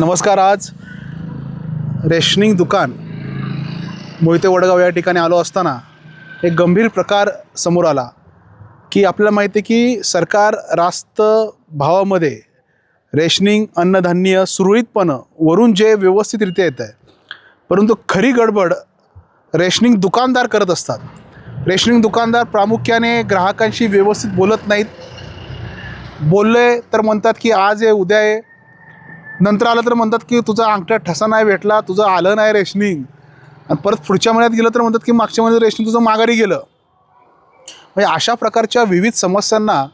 नमस्कार आज रेशनिंग दुकान मोहिते वडगाव या ठिकाणी आलो असताना एक गंभीर प्रकार समोर आला की आपल्याला माहिती आहे की सरकार रास्त भावामध्ये रेशनिंग अन्नधान्य सुरळीतपणं वरून जे व्यवस्थितरित्या येत आहे परंतु खरी गडबड रेशनिंग दुकानदार करत असतात. रेशनिंग दुकानदार प्रामुख्याने ग्राहकांशी व्यवस्थित बोलत नाहीत. बोलले तर म्हणतात की आज आहे उद्या आहे. नंतर आलं तर म्हणतात की तुझा अंगठा ठसा नाही भेटला तुझं आलं नाही रेशनिंग. आणि परत पुढच्या महिन्यात गेलं तर म्हणतात की मागच्या महिन्यात रेशनिंग तुझं माघारी गेलं. म्हणजे अशा प्रकारच्या विविध समस्यांना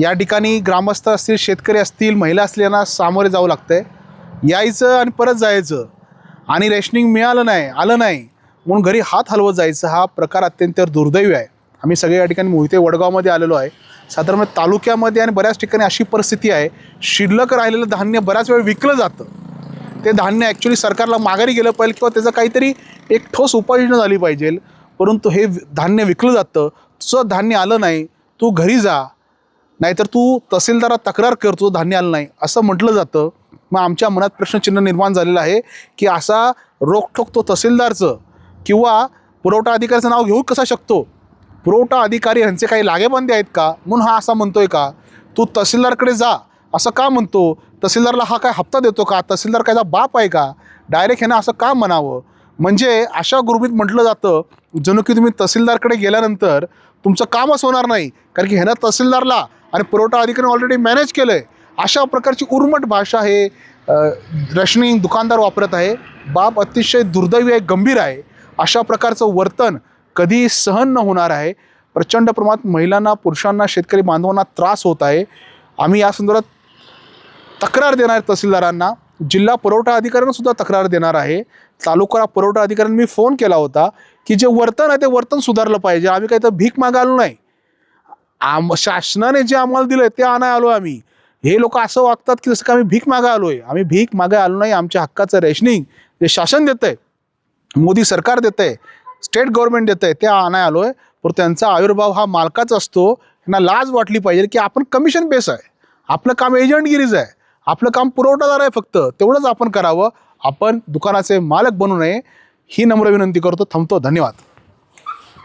या ठिकाणी ग्रामस्थ असतील शेतकरी असतील महिला असतील यांना सामोरे जावं लागतं आहे यायचं आणि परत जायचं. आणि रेशनिंग मिळालं नाही आलं नाही म्हणून घरी हात हलवत जायचं. हा प्रकार अत्यंत दुर्दैवी आहे. आम्ही सगळे या ठिकाणी मोहिते वडगावमध्ये आलेलो आहे. साधारण तालुक्यामध्ये आणि बऱ्याच ठिकाणी अशी परिस्थिती आहे शिल्लक राहिलेलं धान्य बऱ्याच वेळ विकलं जातं. ते धान्य ॲक्च्युली सरकारला माघारी गेलं पाहिजे किंवा त्याचं काहीतरी एक ठोस उपाययोजना झाली पाहिजे. परंतु हे धान्य विकलं जातं. तुझं धान्य आलं नाही तू घरी जा. नाहीतर तू तहसीलदारात तक्रार कर तुझं धान्य आलं नाही. असं म्हटलं जातं. मग आमच्या मनात प्रश्नचिन्ह निर्माण झालेलं आहे की असा रोखठोक तो तहसीलदारचं किंवा पुरवठा अधिकाऱ्याचं नाव घेऊ कसा शकतो? पुरवठा अधिकारी ह्यांचे काही लागेबंदे आहेत का? म्हणून हा असा म्हणतोय का? तू तहसीलदारकडे जा. असं का म्हणतो? तहसीलदारला हा काय हप्ता देतो का? तहसीलदार कायचा बाप आहे का? डायरेक्ट ह्यानं असं का म्हणावं? म्हणजे अशा गुरुबीत म्हटलं जातं जणू की तुम्ही तहसीलदारकडे गेल्यानंतर तुमचं कामच होणार नाही. कारण की ह्यानं तहसीलदारला आणि पुरवठा अधिकारी ऑलरेडी मॅनेज केलं आहे अशा प्रकारची उर्मट भाषा हे अ, रेशनिंग दुकानदार वापरत आहे. बाब अतिशय दुर्दैवी आहे गंभीर आहे. अशा प्रकारचं वर्तन कधी सहन न होणार आहे. प्रचंड प्रमाणात महिलांना पुरुषांना शेतकरी बांधवांना त्रास होत आहे. आम्ही या संदर्भात तक्रार देणार तहसीलदारांना. जिल्हा पुरवठा अधिकाऱ्यांना सुद्धा तक्रार देणार आहे. तालुका पुरवठा अधिकाऱ्यांनी मी फोन केला होता की जे वर्तन आहे ते वर्तन सुधारलं पाहिजे. आम्ही काही तर भीक मागालो नाही. आम शासनाने जे आम्हाला दिलं ते आणाय आलो आम्ही. हे लोक असं वागतात की जसं का आम्ही भीक मागा आलो आहे आम्ही भीक मागे आलो नाही. आमच्या हक्काचं रेशनिंग जे शासन देतं आहे मोदी सरकार देतं आहे स्टेट गव्हर्नमेंट देत आहे ते आणाय आलो आहे पण त्यांचा आविर्भाव हा मालकाचा असतो. त्यांना लाज वाटली पाहिजे की आपण कमिशन बेस आहे. आपलं काम एजंटगिरीज आहे. आपलं काम पुरवठादार आहे फक्त. तेवढंच आपण करावं. आपण दुकानाचे मालक बनू नये. ही नम्र विनंती करतो. थांबतो. धन्यवाद.